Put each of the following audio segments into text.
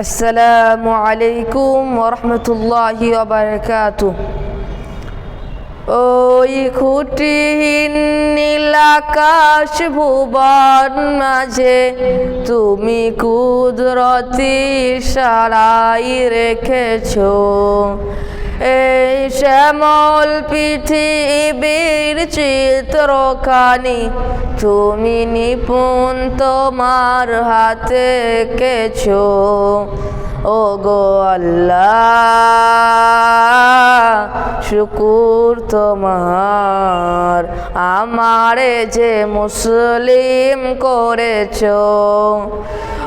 আসসালামু আলাইকুম ওরহমতুল্লাহি বারকাতু ওই খুঁটিহীন নীলাকাশ ভুবন মাঝে তুমি কুদরতি সারাই রেখেছো। এই শ্যামল পৃথিবীর চিত্রখানি, তুমি নিপুণ তোমার হাতে কেছো। ও গো আল্লাহ, শুকুর তোমার, আমারে যে মুসলিম করেছ।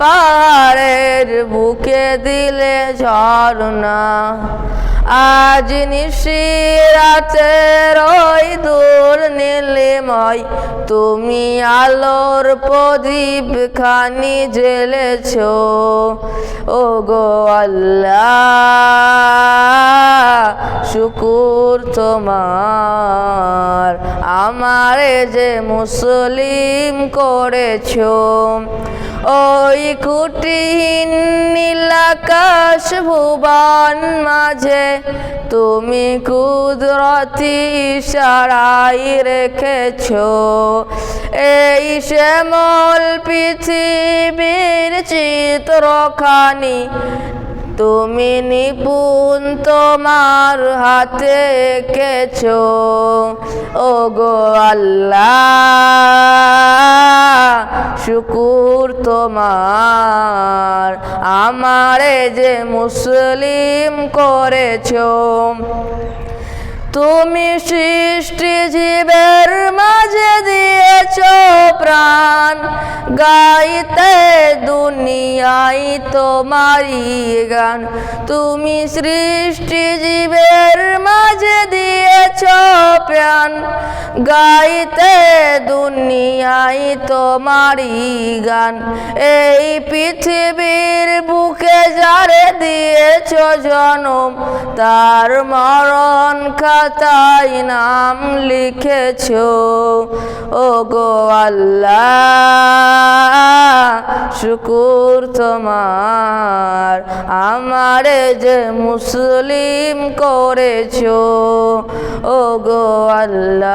পাহাড়ের বুকে দিলে ঝর্ণা। আজ নিশিরাতের ওই দূর নীলিময়, তুমি আলোর প্রদীপ খানি জ্বেলেছ। ও গো আল্লাহ, শুকুর তোমার। আমারে যে মুসলিম করেছ, ওই কুটিহীন নীলাকাশ ভুবন মাঝে তুমি কুদরতি সারাই রেখেছো। এই শ্যামল পৃথিবীর চিত্রখানি তুমি নিপুণ তোমার হাতে কেছো। ও গো আল্লাহ, শুকুর তোমার। আমারে যে মুসলিম করেছ। তুমি সৃষ্টি জীবের দিয়েছ প্রাণ গাইতে দুনিয়াই তোমারি গান। তুমি সৃষ্টি জীবের মাঝে দিয়েছ প্রাণ। গাইতে দুনিয়াই তোমারি গান। এই পৃথিবীর বুকে দিয়েছ জনম, তার মরণ খাতায় নাম লিখেছ। ও গো আল্লাহ, শুকুর তোমার, আমারে যে মুসলিম করেছ। ও গো আল্লাহ,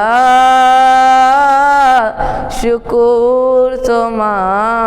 শুকুর তোমার।